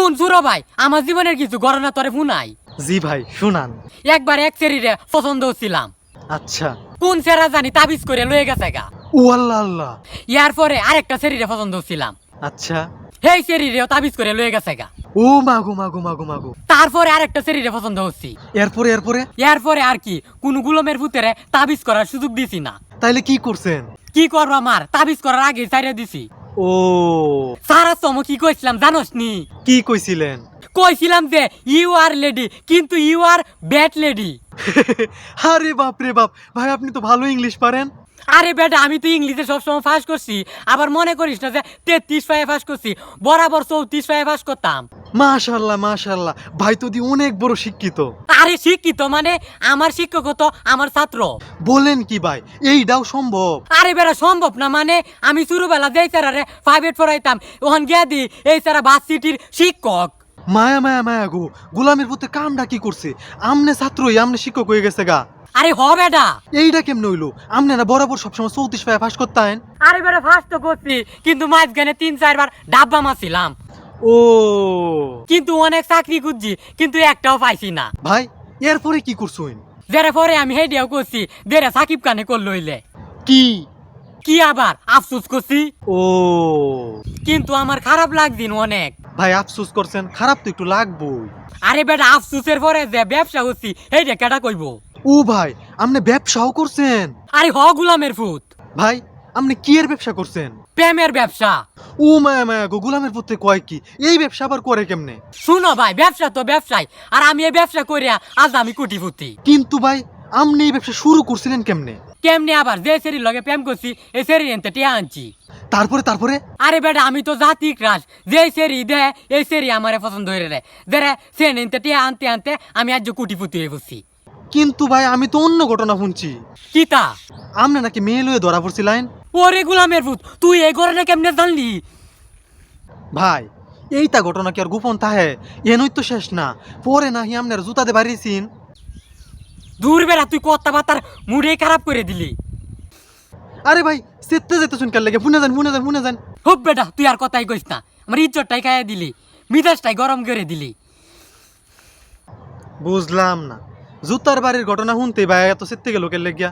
শুন সুরো ভাই আমার জীবনের কিছু গণনা তরে শুনাই। জি ভাই শুনান। একবার এক সেরিরে পছন্দ ছিলাম আচ্ছা। কোন সেরা জানি তাবিজ করে লয়ে গেছে গা। ও আল্লাহ আল্লাহ। ইয়ার পরে আরেকটা সেরিরে পছন্দ ছিলাম আচ্ছা। সেই সেরিরেও তাবিজ করে লয়ে গেছে গা। ও মাগো মাগো মাগো মাগো। তারপরে আরেকটা সেরিরে পছন্দ হচ্ছি। এরপরে এরপরে? ইয়ার পরে আর কি কোন গুলমের ভূতেরে তাবিজ করার সুযোগ দিছি না। তাইলে কি করছেন? কি করব আমার? তাবিজ করার আগে ছাইরা দিছি। ও। সারা সম কি কইছিলাম জানোস নি কি কইছিলেন? কইছিলাম যে ইউ আর লেডি কিন্তু ইউ আর ব্যাড লেডি আরে বাপ রে বাপ ভাই আপনি তো ভালো ইংলিশ পারেন। আরে বেটা আমি তো ইংলিশে সবসময় ফাঁস করছি। আবার মনে করিস না যে তেত্রিশ পায়ে ফাঁস করছি বরাবর চৌত্রিশ পায়ে ফাঁস করতাম। মাশাল্লাহ মাশাল্লাহ ভাই তো দি অনেক বড় শিক্ষিত। আরে শিক্ষিত মানে আমার শিক্ষক তো আমার ছাত্র। বলেন কি ভাই এইটাও সম্ভব? আরে বেটা সম্ভব না মানে আমি ছোটবেলা যেই স্যারারে প্রাইভেট পড়াইতাম ওখান গিয়া দি এই স্যারা বাস সিটির শিক্ষক। মায়া মায়া মায়া গো গোলামের পুতে কামটা কি করছে? আমনে ছাত্রই আমনে শিক্ষক হয়ে গেছে গা। আরে হ বেটা এইটা কেমনে হইল? আমনে না বরাবর সবসময় চৌত্রিশ পায়ে ফাঁস করতেন। আরে বেটা ফার্স্ট তো করছি কিন্তু মাঝখানে তিন চারবার ডাব্বা মারছিলাম। ও কিন্তু অনেক চাকরি খুঁজছি কিন্তু একটাও পাইছি না। ভাই এরপরে কি করছুন যারা পরে আমি হেডিয়াও করছি দেরে সাকিব কানে করল হইলে কি? কি আবার আফসোস করছি? ও। কিন্তু আমার খারাপ লাগদিন অনেক। ভাই আফসোস করছেন খারাপ তো একটু লাগবই। আরে বেটা আফসোসের পরে যে ব্যবসা করছি এইটা কেটা কইব? ও ভাই আপনি ব্যবসাও করছেন? আরে হ গুলামের ফুত। ভাই আপনি কি এর ব্যবসা করছেন? প্রেমের ব্যবসা। ও মায়া মায়া গো গোলামের কয় কি? এই ব্যবসা আবার করে কেমনে? শুনো ভাই ব্যবসা তো ব্যবসায় আর আমি এই ব্যবসা করিয়া আজ আমি কুটিপুতি। কিন্তু ভাই আপনি এই ব্যবসা শুরু করছিলেন কেমনে? কেমনে আবার? যে সেরির লগে প্রেম করছি এই সেরি এনতে টিয়া আনছি। তারপরে তারপরে? আরে বেটা আমি তো জাতি ক্রাস যে সেরি দে এই সেরি আমারে পছন্দ হয়ে রে দেরে সে নিতে টিয়া আনতে আনতে আমি আজ কুটিপুতি হয়ে বসছি কিন্তু ভাই আমি তো অন্য ঘটনা শুনছি। কিতা আপনি নাকি মেয়ে লয়ে ধরা পড়ছিলেন ওরে গুলামের ভূত তুই এই ঘরে কেমনে জানলি? ভাই এইটা ঘটনা কি আর গোপন তাহে? এনই তো শেষ না। পরে নাহি আপনার জুতাতে বাড়িয়েছিন। দূর বেড়া তুই কথা বার্তার মুডে খারাপ করে দিলি। আরে ভাই সেতে যেতে শুন কার লেগে ফুনে যান ফুনে যান ফুনে যান। হোক বেটা তুই আর কথাই কইস না। আমার ইজ্জতটাই খাইয়া দিলি মিজাজটাই গরম করে দিলি। বুঝলাম না। জুতার বাড়ির ঘটনা শুনতে ভাই এত সেতে গেল লোকের লেগিয়া।